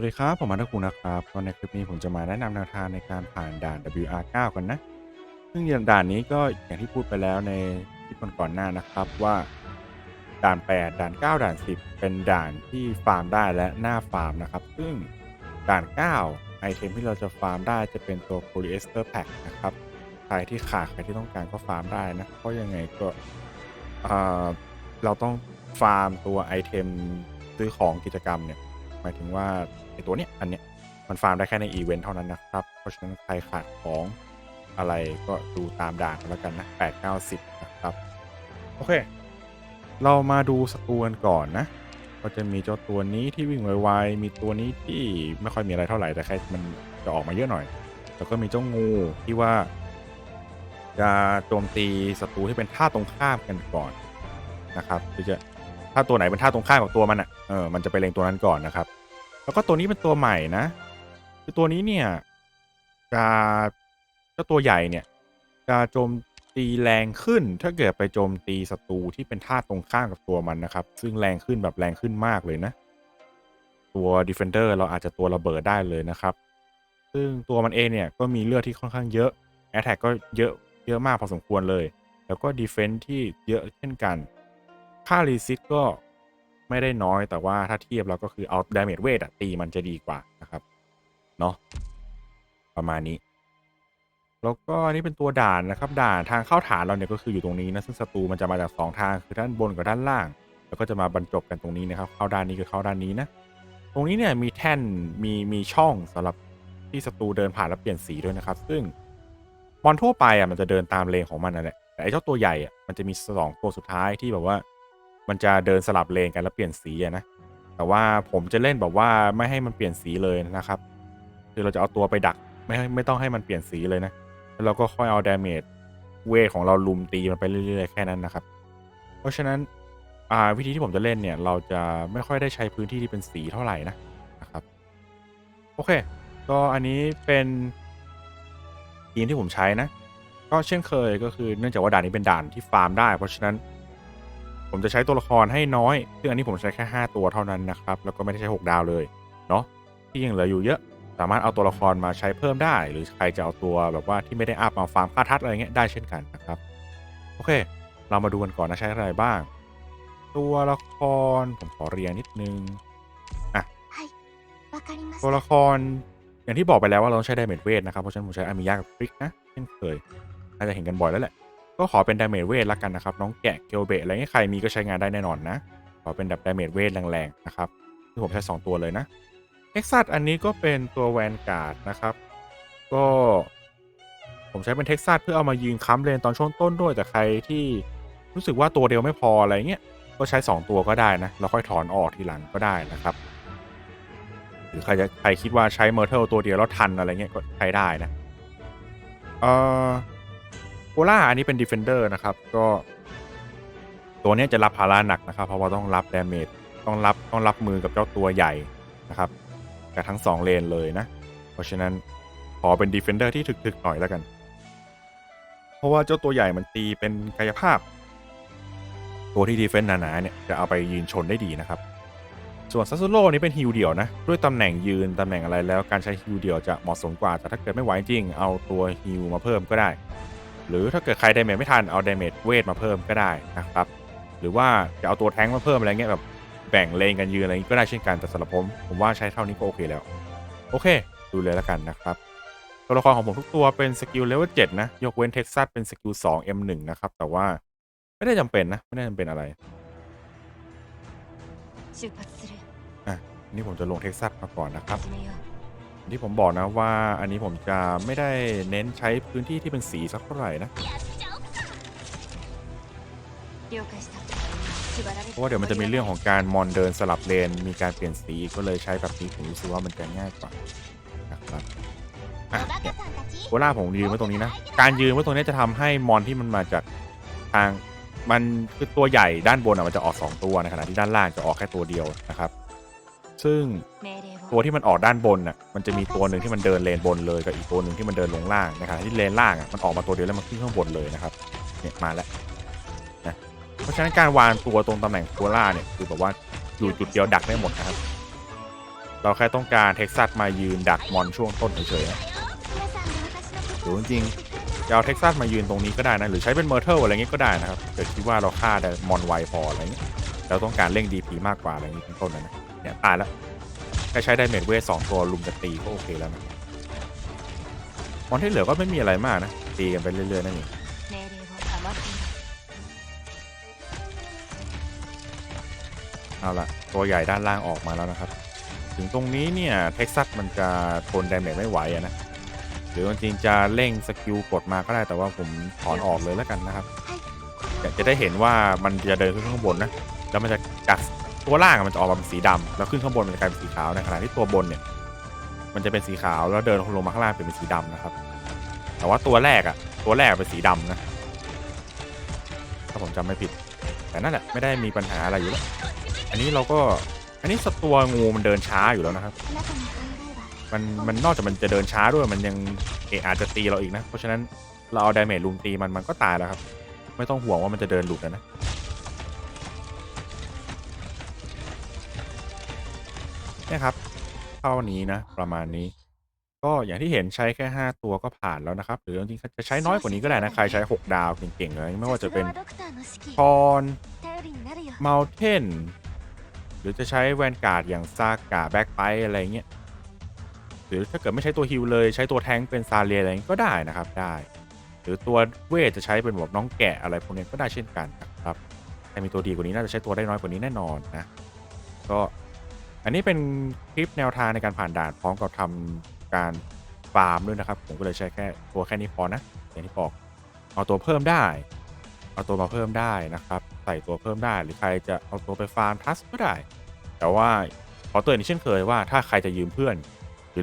วัสดีครับผมอันทคุณนะครับก็ในคลิปนี้ผมจะมาแนะนำแนวทางในการผ่านด่าน WR9 กันนะ ซึ่งด่านนี้ก็อย่างที่พูดไปแล้วในคลิปก่อนๆหน้านะครับว่า ด่าน 8 ด่าน 9 ด่าน 10 เป็นด่านที่ฟาร์มได้และหน้าฟาร์มนะครับ ซึ่งด่าน 9 ไอเทมที่เราจะฟาร์มได้จะเป็นตัว polyester pack นะครับใครที่ขาดใครที่ต้องการก็ฟาร์มได้นะเพราะยังไงก็เราต้องฟาร์มตัวไอเทมซื้อของกิจกรรมเนี่ยหมายถึงว่า ตัวเนี้ยอันเนี้ยมันฟาร์มได้แค่ในอีเวนต์เท่านั้นนะครับ เพราะฉะนั้นใครขาดของอะไรก็ดูตามด่านแล้วกันนะ8 9 10นะครับ โอเค เรามาดูสตูกันก่อนนะ ก็จะมีเจ้าตัวนี้ที่วิ่งไวๆมีตัวนี้ที่ไม่ค่อยมีอะไรเท่าไหร่แต่แค่มันจะออกมาเยอะหน่อย แล้วก็มีเจ้างูที่ว่า จะโจมตีศัตรูที่เป็นท่าตรงข้ามกันก่อนนะครับคือจะถ้าตัวไหนเป็นท่าตรงข้ามกับตัวมันอะเออมันจะไปเล็งตัวนั้นก่อนนะครับ แล้วก็ตัวนี้เป็นตัวใหม่นะคือตัวนี้เนี่ยจะเจ้าตัวใหญ่เนี่ย จะโจมตีแรงขึ้น ถ้าเกิดไปโจมตีศัตรูที่เป็นท่าตรงข้ามกับตัวมันนะครับ ซึ่งแรงขึ้นแบบแรงขึ้นมากเลยนะ ตัว Defender เราอาจจะตัวระเบิดได้เลยนะครับ ซึ่งตัวมันเองเนี่ยก็มีเลือดที่ค่อนข้างเยอะ Attack ก็เยอะเยอะมากพอสมควรเลย แล้วก็ Defense ที่เยอะเช่นกัน ค่ารีซิตก็ ไม่ได้น้อยแต่ว่าถ้าเทียบแล้วก็คือเอาดาเมจเวทตีมันจะดีกว่านะครับเนาะประมาณนี้ แล้วก็อันนี่เป็นตัวด่านนะครับ ด่านทางเข้าฐานเราเนี่ยก็คืออยู่ตรงนี้นะซึ่งศัตรูมันจะมาจากสองทางคือด้านบนกับด้านล่าง แล้วก็จะมาบรรจบกันตรงนี้นะครับ เข้าด้านนี้กับเข้าด้านนี้นะตรงนี้เนี่ยมีแท่นมีมีช่องสำหรับที่ศัตรูเดินผ่านแล้วเปลี่ยนสีด้วยนะครับ ซึ่งมอนทั่วไปอะมันจะเดินตามเลนของมันนั่นแหละแต่ไอ้เจ้าตัวใหญ่อะมันจะมีสองตัวสุดท้ายที่แบบว่า มันจะเดินสลับเลนกันแล้วเปลี่ยนสีนะ แต่ว่าผมจะเล่นแบบว่าไม่ให้มันเปลี่ยนสีเลยนะครับ คือเราจะเอาตัวไปดักไม่ให้ไม่ต้องให้มันเปลี่ยนสีเลยนะ แล้วเราก็ค่อยเอาดาเมจเวทของเราลุมตีมันไปเรื่อยๆแค่นั้นนะครับ เพราะฉะนั้นวิธีที่ผมจะเล่นเนี่ย เราจะไม่ค่อยได้ใช้พื้นที่ที่เป็นสีเท่าไหร่นะนะครับ โอเค ก็อันนี้เป็นทีมที่ผมใช้นะ ก็เช่นเคยก็คือเนื่องจากว่าด่านนี้เป็นด่านที่ฟาร์มได้ เพราะฉะนั้น ผมจะใช้ตัวละครให้น้อย ซึ่งอันนี้ผมใช้แค่ 5 ตัวเท่านั้นนะครับ แล้วก็ไม่ได้ใช้ 6 ดาวเลยเนาะที่ยังเหลืออยู่เยอะ สามารถเอาตัวละครมาใช้เพิ่มได้ หรือใครจะเอาตัวแบบว่าที่ไม่ได้อัพมาฟาร์มค่าทัดอะไรเงี้ยได้เช่นกันนะครับ โอเค เรามาดูกันก่อนนะใช้อะไรบ้าง ตัวละครผมขอเรียงนิดนึงอะตัวละครอย่างที่บอกไปแล้วว่าเราต้องใช้ไดเมทเวทนะครับเพราะฉะนั้นผมใช้อามิยากับพริกนะเช่นเคยน่าจะเห็นกันบ่อยแล้วแหละ ก็ขอเป็นดาเมจเวทละกันนะครับ น้องแกะเกลเบตอะไรเงี้ยใครมีก็ใช้งานได้แน่นอนนะ ขอเป็นแบบดาเมจเวทแรงๆนะครับที่ผมใช้ 2 ตัวเลยนะเท็กซัสอันนี้ก็เป็นตัวแวนการ์ดนะครับ ก็ผมใช้เป็นเท็กซัสเพื่อเอามายืนค้ำเลนตอนช่วงต้นด้วยแต่ใครที่รู้สึกว่าตัวเดียวไม่พออะไรเงี้ยก็ใช้ 2 ตัวก็ได้นะแล้วค่อยถอนออกทีหลังก็ได้นะครับ หรือใครจะใครคิดว่าใช้เมอร์เทลตัวเดียวแล้วทันอะไรเงี้ยก็ใช้ได้นะเอ่อ โ o ล่าอันนี้เป็นดีเฟนเดอร์นะครับ ก็ ตัวนี้จะรับภาระหนักนะครับ เพราะว่าต้องรับดาเมจต้องรับต้องรับมือกับเจ้าตัวใหญ่นะครับกับทั้ง 2 เลนเลยนะ เพราะฉะนั้นขอเป็นดีเฟนเดอร์ที่ถึกๆหน่อยแล้วกัน เพราะว่าเจ้าตัวใหญ่มันตีเป็นกายภาพ ตัวที่ดีเฟนต์หนาๆเนี่ยจะเอาไปยืนชนได้ดีนะครับ ส่วนซัสซูโร่นี่เป็นฮิวเดี่ยวนะ ด้วยตำแหน่งยืนตำแหน่งอะไรแล้วการใช้ฮิวเดี่ยวจะเหมาะสมกว่าแต่ถ้าเกิดไม่ไหวจริง เอาตัวฮิวมาเพิ่มก็ได้ หรือถ้าเกิดใครไดเมจไม่ทันเอาไดเมจเวทมาเพิ่มก็ได้นะครับ หรือว่าจะเอาตัวแท้งมาเพิ่มอะไรเงี้ยแบบแบ่งเลนกันยืนอะไรงี้ก็ได้เช่นกันแต่สำหรับผมผมว่าใช้เท่านี้ก็โอเคแล้ว โอเค ดูเลยแล้วกันนะครับตัวละครของผมทุกตัวเป็นสกิลเลเวลเจ็ดนะ ยกเว้นเท็กซัสเป็นสกิลสองเอ็มหนึ่งนะครับ แต่ว่าไม่ได้จำเป็นนะ ไม่ได้จำเป็นอะไรอะนี่ผมจะลงเท็กซัสมาก่อนนะครับ ที่ผมบอกนะว่าอันนี้ผมจะไม่ได้เน้นใช้พื้นที่ที่เป็นสีสักเท่าไหร่นะ เพราะว่าเดี๋ยวมันจะมีเรื่องของการมอนเดินสลับเลน มีการเปลี่ยนสีก็เลยใช้แบบนี้ผมรู้สึกว่ามันจะง่ายกว่านะครับโคล่าผมยืนไว้ตรงนี้นะ การยืนไว้ตรงนี้จะทำให้มอนที่มันมาจากทางมันคือตัวใหญ่ด้านบนอะมันจะออก 2 ตัวในขณะที่ด้านล่างจะออกแค่ตัวเดียวนะครับ ซึ่งตัวที่มันออกด้านบนน่ะมันจะมีตัวหนึ่งที่มันเดินเลนบนเลยกับอีกตัวหนึ่งที่มันเดินลงล่างนะครับที่เลนล่างอะมันออกมาตัวเดียวแล้วมันขึ้นข้างบนเลยนะครับเนี่ยมาแล้วนะเพราะฉะนั้นการวางตัวตรงตำแหน่งตัวล่าเนี่ยคือแบบว่าอยู่จุดเดียวดักได้หมดนะครับ เราแค่ต้องการเท็กซัสมายืนดักมอนช่วงต้นเฉยๆหรือจริงๆจะเอาเท็กซัสมายืนตรงนี้ก็ได้นะหรือใช้เป็นเมอร์เทิลอะไรเงี้ยก็ได้นะครับเกิดคิดว่าเราฆ่าได้มอนไวพออะไรเงี้ยเราต้องการเร่งดีพีมากกว่าอะไรเงี้ยเป็นต้นนะ เนี่ยตายแล้วแค่ใช้ไดเมจเวทสองตัวลุมกันตีก็โอเคแล้วนะมอนที่เหลือก็ไม่มีอะไรมากนะ ตีกันไปเรื่อยๆนั่นเองเอาล่ะ ตัวใหญ่ด้านล่างออกมาแล้วนะครับ ถึงตรงนี้เนี่ยเท็กซัสมันจะทนไดเมจไม่ไหวนะ หรือจริงจะเร่งสกิลกดมาก็ได้แต่ว่าผมถอนออกเลยแล้วกันนะครับจะได้เห็นว่ามันจะเดินขึ้นข้างบนนะ แล้วมันจะกัด ตัวล่างมันจะออกมาเป็นสีดำแล้วขึ้นข้างบนมันจะกลายเป็นสีขาวในขณะที่ตัวบนเนี่ย มันจะเป็นสีขาวแล้วเดินลงมาข้างล่างเป็นสีดำนะครับ แต่ว่าตัวแรกอะตัวแรกเป็นสีดำนะถ้าผมจำไม่ผิด แต่นั่นแหละไม่ได้มีปัญหาอะไรอยู่แล้วอันนี้เราก็อันนี้สตว์ตัวงูมันเดินช้าอยู่แล้วนะครับ มันมันนอกจากมันจะเดินช้าด้วยมันยังเอะอาจจะตีเราอีกนะ เพราะฉะนั้นเราเอาดาเมจลุมตีมันมันก็ตายแล้วครับ ไม่ต้องห่วงว่ามันจะเดินหลุดนะ นะเนี่ยครับ เท่านี้นะ ประมาณนี้ ก็อย่างที่เห็นใช้แค่ 5 ตัวก็ผ่านแล้วนะครับ หรือจริงๆจะใช้น้อยกว่านี้ก็ได้นะ ใครใช้ 6 ดาวเก่งๆเลยไม่ว่าจะเป็นพรเมลเทนหรือจะใช้แวนการ์ดอย่างซากาแบ็กไปอะไรเงี้ยหรือถ้าเกิดไม่ใช้ตัวฮิลเลยใช้ตัวแทงเป็นซาเลียอะไรเงี้ยก็ได้นะครับได้ หรือตัวเวทจะใช้เป็นแบบน้องแกะอะไรพวกนี้ก็ได้เช่นกันนะครับแต่มีตัวดีกว่านี้น่าจะใช้ตัวได้น้อยกว่านี้แน่นอนนะ ก็ อันนี้เป็นคลิปแนวทางในการผ่านด่านพร้อมกับทำการฟาร์มด้วยนะครับ ผมก็เลยใช้แค่ตัวแค่นี้พอนะอย่างที่บอกเอาตัวเพิ่มได้ เอาตัวมาเพิ่มได้นะครับ ใส่ตัวเพิ่มได้หรือใครจะเอาตัวไปฟาร์มทัสก็ได้ แต่ว่าขอเตือนอีกเช่นเคยว่าถ้าใครจะยืมเพื่อน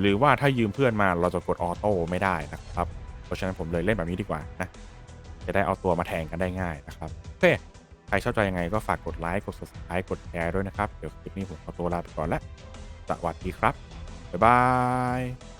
หรือว่าถ้ายืมเพื่อนมาเราจะกดออโต้ไม่ได้นะครับ เพราะฉะนั้นผมเลยเล่นแบบนี้ดีกว่านะจะได้เอาตัวมาแทงกันได้ง่ายนะครับโอเค ใครชอบใจยังไงก็ฝากกดไลค์กด subscribe กดแชร์ด้วยนะครับ เดี๋ยวคลิปนี้ผมขอตัวลาไปก่อนแล้ว สวัสดีครับ บ๊ายบาย